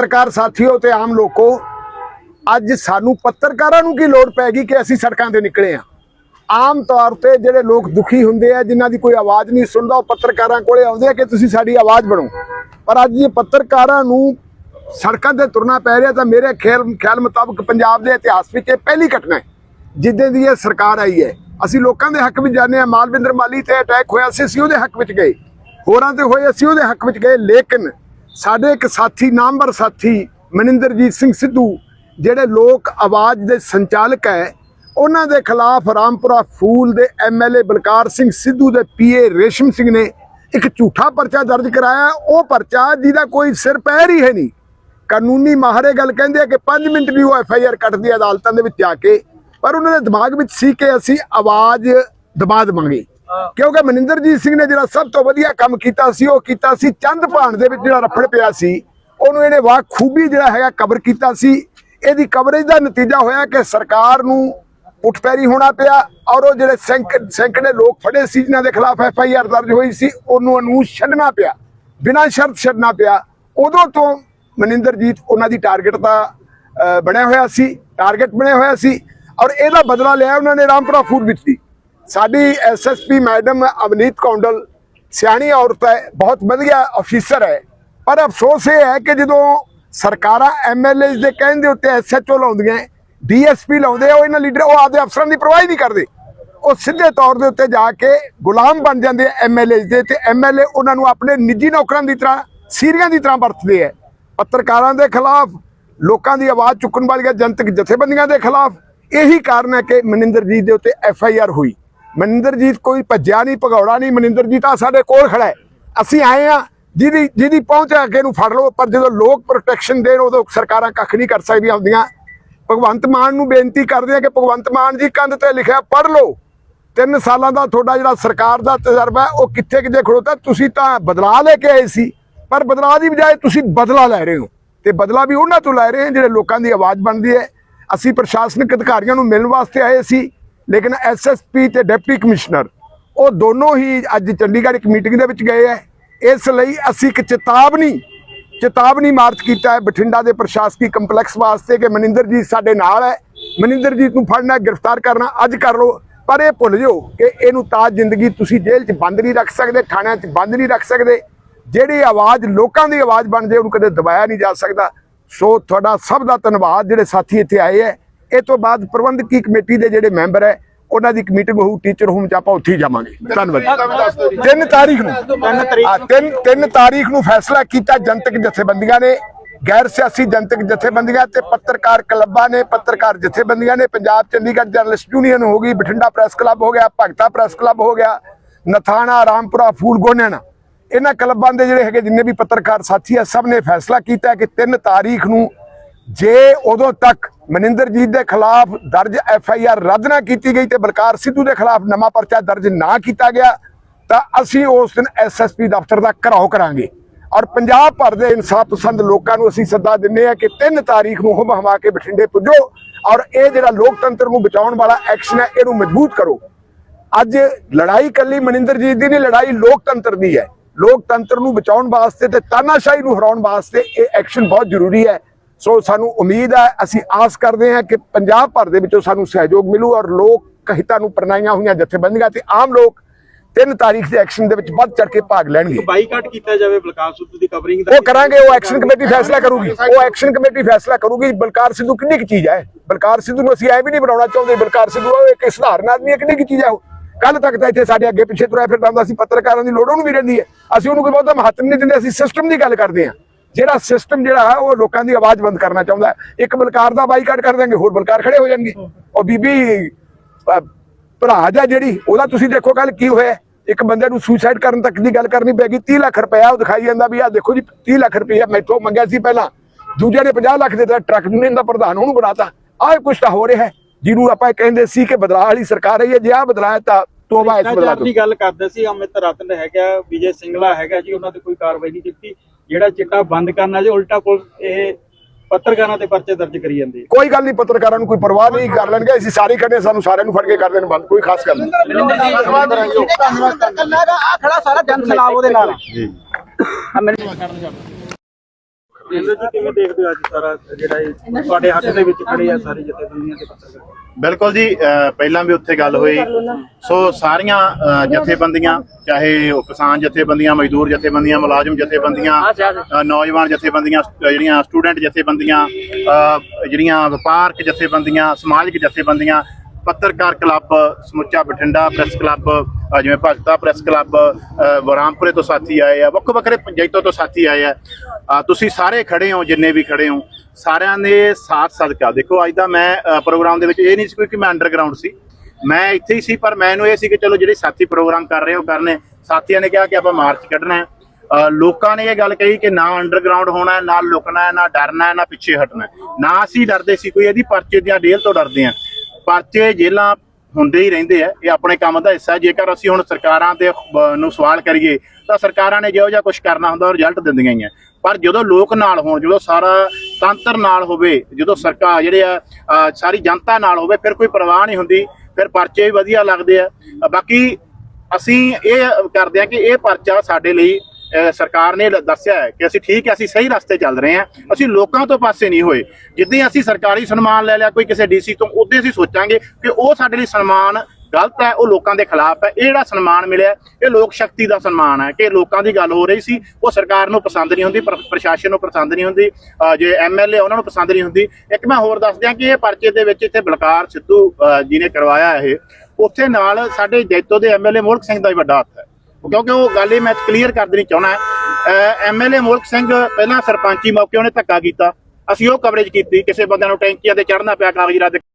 ਪੱਤਰਕਾਰ ਸਾਥੀਓ ਤੇ ਆਮ ਲੋਕੋ, ਅੱਜ ਸਾਨੂੰ ਪੱਤਰਕਾਰਾਂ ਨੂੰ ਕੀ ਲੋੜ ਪੈ ਗਈ ਕਿ ਅਸੀਂ ਸੜਕਾਂ ਤੇ ਨਿਕਲੇ ਆ? ਆਮ ਤੌਰ ਤੇ ਜਿਹੜੇ ਲੋਕ ਦੁਖੀ ਹੁੰਦੇ ਆ, ਜਿਨ੍ਹਾਂ ਦੀ ਕੋਈ ਆਵਾਜ਼ ਨਹੀਂ ਸੁਣਦਾ, ਉਹ ਪੱਤਰਕਾਰਾਂ ਕੋਲੇ ਆਉਂਦੇ ਆ ਕਿ ਤੁਸੀਂ ਸਾਡੀ ਆਵਾਜ਼ ਬਣੋ ਪਰ ਅੱਜ ਇਹ ਪੱਤਰਕਾਰਾਂ ਨੂੰ ਸੜਕਾਂ ਤੇ ਤੁਰਨਾ ਪੈ ਰਿਹਾ, ਤਾਂ ਮੇਰੇ ਖਿਆਲ ਖਿਆਲ ਮੁਤਾਬਕ ਪੰਜਾਬ ਦੇ ਇਤਿਹਾਸ ਵਿੱਚ ਇਹ ਪਹਿਲੀ ਘਟਨਾ ਹੈ, ਜਿੱਦਾਂ ਦੀ ਇਹ ਸਰਕਾਰ ਆਈ ਹੈ। ਅਸੀਂ ਲੋਕਾਂ ਦੇ ਹੱਕ ਵਿੱਚ ਜਾਂਦੇ ਆ। ਮਾਲਵਿੰਦਰ ਮਾਲੀ ਤੇ ਅਟੈਕ ਹੋਇਆ ਸੀ, ਅਸੀਂ ਉਹਦੇ ਹੱਕ ਵਿੱਚ ਗਏ। ਹੋਰਾਂ ਤੇ ਹੋਏ, ਅਸੀਂ ਉਹਦੇ ਹੱਕ ਵਿੱਚ ਗਏ। ਲੇਕਿਨ ਸਾਡੇ ਇੱਕ ਸਾਥੀ, ਨਾਮਵਰ ਸਾਥੀ ਮਨਿੰਦਰਜੀਤ ਸਿੰਘ ਸਿੱਧੂ, ਜਿਹੜੇ ਲੋਕ ਆਵਾਜ਼ ਦੇ ਸੰਚਾਲਕ ਹੈ, ਉਹਨਾਂ ਦੇ ਖਿਲਾਫ ਰਾਮਪੁਰਾ ਫੂਲ ਦੇ ਐਮਐਲਏ ਬਲਕਾਰ ਸਿੰਘ ਸਿੱਧੂ ਦੇ ਪੀਏ ਰੇਸ਼ਮ ਸਿੰਘ ਨੇ ਇੱਕ ਝੂਠਾ ਪਰਚਾ ਦਰਜ ਕਰਾਇਆ। ਉਹ ਪਰਚਾ ਜਿਹਦਾ ਕੋਈ ਸਿਰ ਪੈਰ ਹੀ ਹੈ ਨਹੀਂ। ਕਾਨੂੰਨੀ ਮਾਹਰੇ ਗੱਲ ਕਹਿੰਦੇ ਆ ਕਿ 5 ਮਿੰਟ ਵੀ ਉਹ ਐਫ ਆਈ ਆਰ ਕੱਟਦੀ ਆ ਅਦਾਲਤਾਂ ਦੇ ਵਿੱਚ ਜਾ ਕੇ, ਪਰ ਉਹਨਾਂ ਦੇ ਦਿਮਾਗ ਵਿੱਚ ਸੀ ਕਿ ਅਸੀਂ ਆਵਾਜ਼ ਦਬਾ ਦੇਵਾਂਗੇ। ਕਿਉਂਕਿ ਮਨਿੰਦਰਜੀਤ ਸਿੰਘ ਨੇ ਜਿਹੜਾ ਸਭ ਤੋਂ ਵਧੀਆ ਕੰਮ ਕੀਤਾ ਸੀ, ਉਹ ਕੀਤਾ ਸੀ ਚੰਦ ਭਾਣ ਦੇ ਵਿੱਚ ਜਿਹੜਾ ਰਫੜ ਪਿਆ ਸੀ। ਉਹਨੂੰ ਇਹਨੇ ਵਾਹ ਖੂਬੀ ਜਿਹੜਾ ਹੈਗਾ ਕਵਰ ਕੀਤਾ ਸੀ। ਇਹਦੀ ਕਵਰੇਜ ਦਾ ਨਤੀਜਾ ਹੋਇਆ ਕਿ ਸਰਕਾਰ ਨੂੰ ਉਠਪੈਰੀ ਹੋਣਾ ਪਿਆ ਔਰ ਉਹ ਜਿਹੜੇ ਸੈਂਕੜੇ ਲੋਕ ਫੜੇ ਸੀ, ਜਿਨ੍ਹਾਂ ਦੇ ਖਿਲਾਫ ਐਫ ਆਈ ਆਰ ਦਰਜ ਹੋਈ ਸੀ, ਉਹਨੂੰ ਨੂੰ ਛੱਡਣਾ ਪਿਆ। ਬਿਨਾਂ ਸ਼ਰਤ ਛੱਡਣਾ ਪਿਆ। ਉਦੋਂ ਤੋਂ ਮਨਿੰਦਰਜੀਤ ਉਹਨਾਂ ਦੀ ਟਾਰਗੇਟ ਦਾ ਬਣਿਆ ਹੋਇਆ ਸੀ ਟਾਰਗੇਟ ਬਣਿਆ ਹੋਇਆ ਸੀ। ਔਰ ਇਹਦਾ ਬਦਲਾ ਲਿਆ ਉਹਨਾਂ ਨੇ ਰਾਮਪੁਰਾ ਫੂਡ ਵਿੱਚ ਦੀ ਸਾਡੀ ਐਸਐਸਪੀ ਮੈਡਮ ਅਵਨੀਤ ਕੌਂਡਲ ਸਿਆਣੀ ਔਰਤ ਹੈ, ਬਹੁਤ ਵਧੀਆ ਅਫੀਸਰ ਹੈ। ਪਰ ਅਫਸੋਸ ਇਹ ਹੈ ਕਿ ਜਦੋਂ ਸਰਕਾਰਾਂ ਐਮਐਲਏ ਦੇ ਕਹਿਣ ਦੇ ਉੱਤੇ ਐਸਐਚਓ ਲਾਉਂਦੀਆਂ ਡੀਐਸਪੀ ਲਾਉਂਦੇ ਉਹ ਇਹਨਾਂ ਲੀਡਰ ਉਹ ਆਪਦੇ ਅਫਸਰਾਂ ਦੀ ਪਰਵਾਹ ਹੀ ਨਹੀਂ ਕਰਦੇ। ਉਹ ਸਿੱਧੇ ਤੌਰ ਦੇ ਉੱਤੇ ਜਾ ਕੇ ਗੁਲਾਮ ਬਣ ਜਾਂਦੇ ਐਮਐਲਏ ਦੇ ਤੇ ਐਮਐਲਏ ਉਹਨਾਂ ਨੂੰ ਆਪਣੇ ਨਿੱਜੀ ਨੌਕਰਾਂ ਦੀ ਤਰ੍ਹਾਂ, ਸੀਰੀਆਂ ਦੀ ਤਰ੍ਹਾਂ ਵਰਤਦੇ ਆ। ਪੱਤਰਕਾਰਾਂ ਦੇ ਖਿਲਾਫ, ਲੋਕਾਂ ਦੀ ਆਵਾਜ਼ ਚੁੱਕਣ ਵਾਲੀਆਂ ਜਨਤਕ ਜਥੇਬੰਦੀਆਂ ਦੇ ਖਿਲਾਫ ਇਹੀ ਕਾਰਨ ਹੈ ਕਿ ਮਨਿੰਦਰ ਮਨਿੰਦਰਜੀਤ ਦੇ ਉੱਤੇ ਐਫ ਆਈ ਆਰ ਹੋਈ। ਮਨਿੰਦਰਜੀਤ ਕੋਈ ਭੱਜਿਆ ਨਹੀਂ, ਭਗੌੜਾ ਨਹੀਂ, ਮਨਿੰਦਰਜੀਤ ਆ ਸਾਡੇ ਕੋਲ ਖੜਾ ਹੈ। ਅਸੀਂ ਆਏ ਆ ਜਿਹਦੀ ਜਿਹਦੀ ਪਹੁੰਚ ਹੈ ਅੱਗੇ ਨੂੰ ਫੜ ਲਓ, ਪਰ ਜਦੋਂ ਲੋਕ ਪ੍ਰੋਟੈਕਸ਼ਨ ਦੇਣ, ਉਦੋਂ ਸਰਕਾਰਾਂ ਕੱਖ ਨਹੀਂ ਕਰ ਸਕਦੀਆਂ ਹੁੰਦੀਆਂ। ਭਗਵੰਤ ਮਾਨ ਨੂੰ ਬੇਨਤੀ ਕਰਦੇ ਆ ਕਿ ਭਗਵੰਤ ਮਾਨ ਜੀ ਕੰਧ ਤੇ ਲਿਖਿਆ ਪੜ ਲਓ। ਤਿੰਨ ਸਾਲਾਂ ਦਾ ਤੁਹਾਡਾ ਜਿਹੜਾ ਸਰਕਾਰ ਦਾ ਤਜਰਬਾ ਉਹ ਕਿੱਥੇ ਕਿਤੇ ਖੜੋਤਾ ਤੁਸੀਂ ਤਾਂ ਬਦਲਾ ਲੈ ਕੇ ਆਏ ਸੀ। ਪਰ ਬਦਲਾ ਦੀ ਬਜਾਏ ਤੁਸੀਂ ਬਦਲਾ ਲੈ ਰਹੇ ਹੋ। ਤੇ ਬਦਲਾ ਵੀ ਉਹਨਾਂ ਤੋਂ ਲੈ ਰਹੇ ਜਿਹੜੇ ਲੋਕਾਂ ਦੀ ਆਵਾਜ਼ ਬਣਦੀ ਹੈ। ਅਸੀਂ ਪ੍ਰਸ਼ਾਸਨਿਕ ਅਧਿਕਾਰੀਆਂ ਨੂੰ ਮਿਲਣ ਵਾਸਤੇ ਆਏ ਸੀ। ਲੇਕਿਨ ਐਸਐਸਪੀ ਤੇ ਡਿਪਟੀ ਕਮਿਸ਼ਨਰ, ਉਹ ਦੋਨੋਂ ਹੀ ਅੱਜ ਚੰਡੀਗੜ੍ਹ ਇੱਕ ਮੀਟਿੰਗ ਦੇ ਵਿੱਚ ਗਏ ਹੈ ਇਸ ਲਈ ਅਸੀਂ ਇੱਕ ਚੇਤਾਵਨੀ ਚੇਤਾਵਨੀ ਮਾਰਚ ਕੀਤਾ ਹੈ ਬਠਿੰਡਾ ਦੇ ਪ੍ਰਸ਼ਾਸਕੀ ਕੰਪਲੈਕਸ ਵਾਸਤੇ ਕਿ ਮਨਿੰਦਰਜੀਤ ਸਾਡੇ ਨਾਲ ਹੈ ਮਨਿੰਦਰਜੀਤ ਨੂੰ ਫੜਨਾ, ਗ੍ਰਿਫਤਾਰ ਕਰਨਾ, ਅੱਜ ਕਰ ਲਓ। ਪਰ ਇਹ ਭੁੱਲ ਜਾਓ ਕਿ ਇਹਨੂੰ ਤਾਜ ਜ਼ਿੰਦਗੀ ਤੁਸੀਂ ਜੇਲ੍ਹ 'ਚ ਬੰਦ ਨਹੀਂ ਰੱਖ ਸਕਦੇ, ਥਾਣਿਆਂ 'ਚ ਬੰਦ ਨਹੀਂ ਰੱਖ ਸਕਦੇ। ਜਿਹੜੀ ਆਵਾਜ਼, ਲੋਕਾਂ ਦੀ ਆਵਾਜ਼ ਬਣ ਜੇ ਉਹਨੂੰ ਕਦੇ ਦਬਾਇਆ ਨਹੀਂ ਜਾ ਸਕਦਾ। ਸੋ ਤੁਹਾਡਾ ਸਭ ਦਾ ਧੰਨਵਾਦ ਜਿਹੜੇ ਸਾਥੀ ਇੱਥੇ ਆਏ ਹੈ ਇਹ ਤੋਂ ਬਾਅਦ ਪ੍ਰਬੰਧਕੀ ਕਮੇਟੀ ਦੇ ਜਿਹੜੇ ਮੈਂਬਰ ਹੈ ਉਹਨਾਂ ਦੀ ਇੱਕ ਮੀਟਿੰਗ ਹੋਊ ਟੀਚਰ ਹੋਮ ਚ ਆਪਾਂ ਉੱਥੇ ਹੀ ਜਾਵਾਂਗੇ। ਧੰਨਵਾਦ। ਤਿੰਨ ਤਾਰੀਖ ਨੂੰ। ਤਿੰਨ ਤਿੰਨ ਤਾਰੀਖ ਨੂੰ ਫੈਸਲਾ ਕੀਤਾ ਜਨਤਕ ਜਥੇਬੰਦੀਆਂ ਨੇ। ਗੈਰ ਸਿਆਸੀ ਜਨਤਕ ਜਥੇਬੰਦੀਆਂ ਤੇ ਪੱਤਰਕਾਰ ਕਲੱਬਾਂ ਨੇ ਪੱਤਰਕਾਰ ਜਥੇਬੰਦੀਆਂ ਨੇ। ਪੰਜਾਬ ਚੰਡੀਗੜ੍ਹ ਜਰਨਲਿਸਟ ਯੂਨੀਅਨ ਹੋ ਗਈ ਬਠਿੰਡਾ ਪ੍ਰੈਸ ਕਲੱਬ ਹੋ ਗਿਆ ਭਗਤਾ ਪ੍ਰੈਸ ਕਲੱਬ ਹੋ ਗਿਆ ਨਥਾਣਾ ਰਾਮਪੁਰਾ ਫੂਲ ਗੋਨਿਆਣਾ ਇਹਨਾਂ ਕਲੱਬਾਂ ਦੇ ਜਿਹੜੇ ਹੈਗੇ ਜਿੰਨੇ ਵੀ ਪੱਤਰਕਾਰ ਸਾਥੀ ਆ ਸਭ ਨੇ ਫੈਸਲਾ ਕੀਤਾ ਕਿ 3 ਤਾਰੀਖ ਨੂੰ ਜੇ ਉਦੋਂ ਤੱਕ ਮਨਿੰਦਰਜੀਤ ਦੇ ਖਿਲਾਫ ਦਰਜ ਐਫ ਆਈ ਆਰ ਰੱਦ ਨਾ ਕੀਤੀ ਗਈ ਤੇ ਬਲਕਾਰ ਸਿੱਧੂ ਦੇ ਖਿਲਾਫ ਨਵਾਂ ਪਰਚਾ ਦਰਜ ਨਾ ਕੀਤਾ ਗਿਆ, ਤਾਂ ਅਸੀਂ ਉਸ ਦਿਨ ਐਸਐਸਪੀ ਦਫ਼ਤਰ ਦਾ ਘਰਾਓ ਕਰਾਂਗੇ। ਔਰ ਪੰਜਾਬ ਭਰ ਦੇ ਇਨਸਾਫ ਪਸੰਦ ਲੋਕਾਂ ਨੂੰ ਅਸੀਂ ਸੱਦਾ ਦਿੰਦੇ ਆ ਕਿ 3 ਤਾਰੀਖ ਨੂੰ ਹੁਮ ਹਮਾ ਕੇ ਬਠਿੰਡੇ ਪੁੱਜੋ ਔਰ ਇਹ ਜਿਹੜਾ ਲੋਕਤੰਤਰ ਨੂੰ ਬਚਾਉਣ ਵਾਲਾ ਐਕਸ਼ਨ ਹੈ, ਇਹਨੂੰ ਮਜ਼ਬੂਤ ਕਰੋ। ਅੱਜ ਲੜਾਈ ਕੱਲੀ ਮਨਿੰਦਰਜੀਤ ਦੀ ਨਹੀਂ, ਲੜਾਈ ਲੋਕਤੰਤਰ ਦੀ ਹੈ। ਲੋਕਤੰਤਰ ਨੂੰ ਬਚਾਉਣ ਵਾਸਤੇ ਤੇ ਤਾਨਾਸ਼ਾਹੀ ਨੂੰ ਹਰਾਉਣ ਵਾਸਤੇ ਇਹ ਐਕਸ਼ਨ ਬਹੁਤ ਜ਼ਰੂਰੀ ਹੈ। ਸੋ ਸਾਨੂੰ ਉਮੀਦ ਹੈ ਅਸੀਂ ਆਸ ਕਰਦੇ ਹਾਂ ਕਿ ਪੰਜਾਬ ਭਰ ਦੇ ਵਿੱਚੋਂ ਸਾਨੂੰ ਸਹਿਯੋਗ ਮਿਲੂ ਔਰ ਲੋਕ ਹਿੱਤਾਂ ਨੂੰ ਪ੍ਰਣਾਈਆਂ ਹੋਈਆਂ ਜਥੇਬੰਦੀਆਂ ਤੇ ਆਮ ਲੋਕ 3 ਤਾਰੀਖ ਦੇ ਐਕਸ਼ਨ ਦੇ ਵਿੱਚ ਵੱਧ ਚੜ ਕੇ ਭਾਗ ਲੈਣਗੇ। ਬਾਈਕਾਟ ਕੀਤਾ ਜਾਵੇ ਬਲਕਾਰ ਸਿੱਧੂ ਦੀ ਕਵਰਿੰਗ ਦਾ ਉਹ ਕਰਾਂਗੇ ਉਹ ਐਕਸ਼ਨ ਕਮੇਟੀ ਫੈਸਲਾ ਕਰੂਗੀ। ਉਹ ਐਕਸ਼ਨ ਕਮੇਟੀ ਫੈਸਲਾ ਕਰੂਗੀ। ਬਲਕਾਰ ਸਿੱਧੂ ਕਿੰਨੀ ਕੁ ਚੀਜ਼ ਹੈ? ਬਲਕਾਰ ਸਿੱਧੂ ਨੂੰ ਅਸੀਂ ਐ ਵੀ ਨਹੀਂ ਬਣਾਉਣਾ ਚਾਹੁੰਦੇ ਬਲਕਾਰ ਸਿੱਧੂ ਉਹ ਇੱਕ ਸਧਾਰਨ ਆਦਮੀ ਹੈ ਕਿੰਨੀ ਕੁ ਚੀਜ਼ ਹੈ ਉਹ? ਕੱਲ ਤੱਕ ਤਾਂ ਇੱਥੇ ਸਾਡੇ ਅੱਗੇ ਪਿੱਛੇ ਤੁਰਿਆ ਫਿਰਦਾ ਹੁੰਦਾ ਸੀ ਪੱਤਰਕਾਰਾਂ ਦੀ ਲੋੜ ਉਹਨੂੰ ਵੀ ਰਹਿੰਦੀ ਹੈ। ਅਸੀਂ ਉਹਨੂੰ ਕੋਈ ਬਹੁਤਾ ਮਹੱਤਵ ਨਹੀਂ ਦਿੰਦੇ ਅਸੀਂ ਸਿਸਟਮ ਦੀ ਗੱਲ ਕਰਦੇ ਹਾਂ। ਜਿਹੜਾ ਸਿਸਟਮ ਜਿਹੜਾ ਹੈ, ਉਹ ਲੋਕਾਂ ਦੀ ਆਵਾਜ਼ ਬੰਦ ਕਰਨਾ ਚਾਹੁੰਦਾ ਇੱਕ ਬਲਕਾਰ ਦਾ ਬਾਈਕਾਟ ਕਰ ਦਾਂਗੇ ਹੋਰ ਬਲਕਾਰ ਖੜੇ ਹੋ ਜਾਣਗੇ। ਉਹ ਬੀਬੀ ਭਰਾ ਜਾਂ ਜਿਹੜੀ, ਉਹਦਾ ਤੁਸੀਂ ਦੇਖੋ ਕੱਲ ਕੀ ਹੋਇਆ। ਇੱਕ ਬੰਦੇ ਨੂੰ ਸੁਸਾਈਡ ਕਰਨ ਤੱਕ ਦੀ ਗੱਲ ਕਰਨੀ ਪੈ ਗਈ 30 ਲੱਖ ਰੁਪਇਆ ਉਹ ਦਿਖਾਈ ਜਾਂਦਾ ਵੀ ਆ ਦੇਖੋ ਜੀ 30 ਲੱਖ ਰੁਪਇਆ ਮੈਥੋਂ ਮੰਗਿਆ ਸੀ ਪਹਿਲਾਂ। ਦੂਜੇ ਨੇ 50 ਲੱਖ ਦਿੱਤਾ, ਟਰੱਕ ਯੂਨੀਅਨ ਦਾ ਪ੍ਰਧਾਨ ਉਹਨੂੰ ਬਣਾਤਾ। ਆਹ ਕੁਛ ਤਾਂ ਹੋ ਰਿਹਾ ਹੈ। ਜਿਹਨੂੰ ਆਪਾਂ ਕਹਿੰਦੇ ਸੀ ਕਿ ਬਦਲਾਅ ਵਾਲੀ ਸਰਕਾਰ ਹੈ, ਜੇ ਆ ਬਦਲਾਅ ਤਾਂ ਤੋਬਾ ਇਸ ਤੋਂ। ਦੀ ਗੱਲ ਕਰਦੇ ਸੀ ਅਮਿਤ ਰਤਨ ਹੈਗਾ ਵਿਜੇ ਸਿੰਗਲਾ ਹੈਗਾ ਜੀ ਉਹਨਾਂ ਤੇ ਕੋਈ ਕਾਰਵਾਈ ਨਹੀਂ ਕੀਤੀ। ਜਿਹੜਾ ਚਿੱਟਾ ਬੰਦ ਕਰਨਾ ਜੀ ਉਲਟਾ ਪੁਲ ਇਹ ਪੱਤਰਕਾਰਾਂ ਤੇ ਪਰਚੇ ਦਰਜ ਕਰੀ ਜਾਂਦੇ ਕੋਈ ਗੱਲ ਨਹੀਂ ਪੱਤਰਕਾਰਾਂ ਨੂੰ ਕੋਈ ਪਰਵਾਹ ਨਹੀਂ ਕਰ ਲੈਣਗੇ ਅਸੀਂ ਸਾਰੇ ਖੜੇ ਸਾਨੂੰ ਸਾਰਿਆਂ ਨੂੰ ਫੜ ਕੇ ਕਰ ਦੇਣ ਬੰਦ ਕੋਈ ਖਾਸ ਗੱਲ ਨਹੀਂ। ਕੱਲਾ ਆ ਖੜਾ ਸਾਰਾ ਜਨ ਸਲਾਬ ਉਹਦੇ ਨਾਲ। ਇੰਦਰ ਜੀ। ਕਿਵੇਂ ਦੇਖਦੇ ਹੋ ਅੱਜ ਸਾਰਾ ਜਿਹੜਾ ਇਹ ਤੁਹਾਡੇ ਹੱਥ ਦੇ ਵਿੱਚ ਖੜੇ ਆ ਸਾਰੀ ਜਥੇਬੰਦੀਆਂ ਦੇ ਪੱਤਰਕਾਰ? ਬਿਲਕੁਲ ਜੀ ਪਹਿਲਾਂ ਵੀ ਉੱਥੇ ਗੱਲ ਹੋਈ। ਸੋ ਸਾਰੀਆਂ ਜਥੇਬੰਦੀਆਂ ਚਾਹੇ ਉਹ ਕਿਸਾਨ ਜਥੇਬੰਦੀਆਂ ਮਜ਼ਦੂਰ ਜਥੇਬੰਦੀਆਂ ਮੁਲਾਜ਼ਮ ਜਥੇਬੰਦੀਆਂ ਨੌਜਵਾਨ ਜਥੇਬੰਦੀਆਂ ਜਿਹੜੀਆਂ ਸਟੂਡੈਂਟ ਜਥੇਬੰਦੀਆਂ ਜਿਹੜੀਆਂ ਵਪਾਰਕ ਜਥੇਬੰਦੀਆਂ ਸਮਾਜਿਕ ਜਥੇਬੰਦੀਆਂ ਪੱਤਰਕਾਰ ਕਲੱਬ ਸਮੁੱਚਾ ਬਠਿੰਡਾ ਪ੍ਰੈਸ ਕਲੱਬ ਜਿਵੇਂ ਭਗਤਾ ਪ੍ਰੈਸ ਕਲੱਬ ਅਹ ਬਰਾਮਪੁਰੇ ਤੋਂ ਸਾਥੀ ਆਏ ਆ ਵੱਖ ਵੱਖਰੇ ਪੰਚਾਇਤਾਂ ਤੋਂ ਸਾਥੀ ਆਏ ਆ। ਤੁਸੀਂ ਸਾਰੇ ਖੜੇ ਹੋ ਜਿੰਨੇ ਵੀ ਖੜੇ ਹੋ ਸਾਰਿਆਂ ਨੇ ਸਾਥ ਸਦਕਾ ਦੇਖੋ, ਅੱਜ ਦਾ ਮੈਂ ਪ੍ਰੋਗਰਾਮ ਦੇ ਵਿੱਚ ਇਹ ਨਹੀਂ ਸੀ ਕੋਈ ਕਿ ਮੈਂ ਅੰਡਰਗਰਾਉਂਡ ਸੀ। ਮੈਂ ਇੱਥੇ ਹੀ ਸੀ, ਪਰ ਮੈਨੂੰ ਇਹ ਸੀ ਕਿ ਚਲੋ ਜਿਹੜੇ ਸਾਥੀ ਪ੍ਰੋਗਰਾਮ ਕਰ ਰਹੇ ਹੋ, ਕਰਨੇ, ਸਾਥੀਆਂ ਨੇ ਕਿਹਾ ਕਿ ਆਪਾਂ ਮਾਰਚ ਕੱਢਣਾ ਹੈ। ਲੋਕਾਂ ਨੇ ਇਹ ਗੱਲ ਕਹੀ ਕਿ ਨਾ ਅੰਡਰਗਰਾਉਂਡ ਹੋਣਾ ਹੈ, ਨਾ ਲੁਕਣਾ ਹੈ, ਨਾ ਡਰਨਾ ਹੈ, ਨਾ ਪਿੱਛੇ ਹਟਣਾ ਨਾ ਅਸੀਂ ਡਰਦੇ ਸੀ ਕੋਈ, ਇਹਦੀ ਪਰਚੇ ਦੀਆਂ ਡੇਲ ਤੋਂ ਡਰਦੇ ਆ ਪਰਚੇ ਜੇਲਾਂ ਹੁੰਦੇ ਹੀ ਰਹਿੰਦੇ ਆ, ਇਹ ਆਪਣੇ ਕੰਮ ਦਾ ਹਿੱਸਾ ਜੇਕਰ ਅਸੀਂ ਹੁਣ ਸਰਕਾਰਾਂ ਦੇ ਨੂੰ ਸਵਾਲ ਕਰੀਏ, ਤਾਂ ਸਰਕਾਰਾਂ ਨੇ ਜਿਹੋ ਜਿਹਾ ਕੁਝ ਕਰਨਾ ਹੁੰਦਾ, ਉਹ ਰਿਜ਼ਲਟ ਦਿੰਦੀਆਂ ਹੀ ਆ। ਪਰ ਜਦੋਂ ਲੋਕ ਨਾਲ ਹੋਣ, ਜਦੋਂ ਸਾਰਾ ਤੰਤਰ ਨਾਲ ਹੋਵੇ, ਜਦੋਂ ਸਰਕਾਰ ਜਿਹੜੇ ਆ ਸਾਰੀ ਜਨਤਾ ਨਾਲ ਹੋਵੇ, ਫਿਰ ਕੋਈ ਪਰਵਾਹ ਨਹੀਂ ਹੁੰਦੀ, ਫਿਰ ਪਰਚੇ ਵੀ ਵਧੀਆ ਲੱਗਦੇ ਆ। ਬਾਕੀ ਅਸੀਂ ਇਹ ਕਰਦੇ ਹਾਂ ਕਿ ਇਹ ਪਰਚਾ ਸਾਡੇ ਲਈ ਸਰਕਾਰ ਨੇ ਦੱਸਿਆ ਹੈ ਕਿ ਅਸੀਂ ਠੀਕ ਹੈ, ਅਸੀਂ ਸਹੀ ਰਸਤੇ ਚੱਲ ਰਹੇ ਹਾਂ। ਅਸੀਂ ਲੋਕਾਂ ਤੋਂ ਪਾਸੇ ਨਹੀਂ ਹੋਏ। ਜਿੱਦਾਂ ਅਸੀਂ ਸਰਕਾਰੀ ਸਨਮਾਨ ਲੈ ਲਿਆ, ਕੋਈ ਕਿਸੇ ਡੀਸੀ ਤੋਂ, ਉਦੋਂ ਅਸੀਂ ਸੋਚਾਂਗੇ ਕਿ ਉਹ ਸਾਡੇ ਲਈ ਸਨਮਾਨ ਗਲਤ ਹੈ ਉਹ ਲੋਕਾਂ ਦੇ ਖਿਲਾਫ ਹੈ। ਇਹ ਜਿਹੜਾ ਸਨਮਾਨ ਮਿਲਿਆ ਇਹ ਲੋਕ ਸ਼ਕਤੀ ਦਾ ਸਨਮਾਨ ਹੈ ਕਿ ਲੋਕਾਂ ਦੀ ਗੱਲ ਹੋ ਰਹੀ ਸੀ। ਉਹ ਸਰਕਾਰ ਨੂੰ ਪਸੰਦ ਨਹੀਂ ਹੁੰਦੀ ਪ੍ਰਸ਼ਾਸਨ ਨੂੰ ਪਸੰਦ ਨਹੀਂ ਹੁੰਦੀ ਅਹ, ਜੇ ਐਮਐਲਏ ਉਹਨਾਂ ਨੂੰ ਪਸੰਦ ਨਹੀਂ ਹੁੰਦੀ। ਇੱਕ ਮੈਂ ਹੋਰ ਦੱਸ ਦਿਆਂ ਕਿ ਇਹ ਪਰਚੇ ਦੇ ਵਿੱਚ ਇੱਥੇ ਬਲਕਾਰ ਸਿੱਧੂ ਜੀ ਨੇ ਕਰਵਾਇਆ ਇਹ। ਉੱਥੇ ਨਾਲ ਸਾਡੇ ਜੈਤੋ ਦੇ ਐਮਐਲਏ ਮੋਲਕ ਸਿੰਘ ਦਾ ਵੀ ਵੱਡਾ ਹੱਥ ਹੈ। ਕਿਉਂਕਿ ਉਹ ਗੱਲ ਇਹ ਮੈਂ ਕਲੀਅਰ ਕਰ ਦੇਣੀ ਚਾਹਣਾ ਐਮਐਲਏ ਮੋਲਕ ਸਿੰਘ ਪਹਿਲਾਂ ਸਰਪੰਚੀ ਮੌਕੇ ਉਹਨੇ ਧੱਕਾ ਕੀਤਾ। ਅਸੀਂ ਉਹ ਕਵਰੇਜ ਕੀਤੀ ਕਿਸੇ ਬੰਦਿਆਂ ਨੂੰ ਟੈਂਕੀਆਂ ਤੇ ਚੜ੍ਹਨਾ ਪਿਆ ਕਾਗਜ਼ ਰੱਦ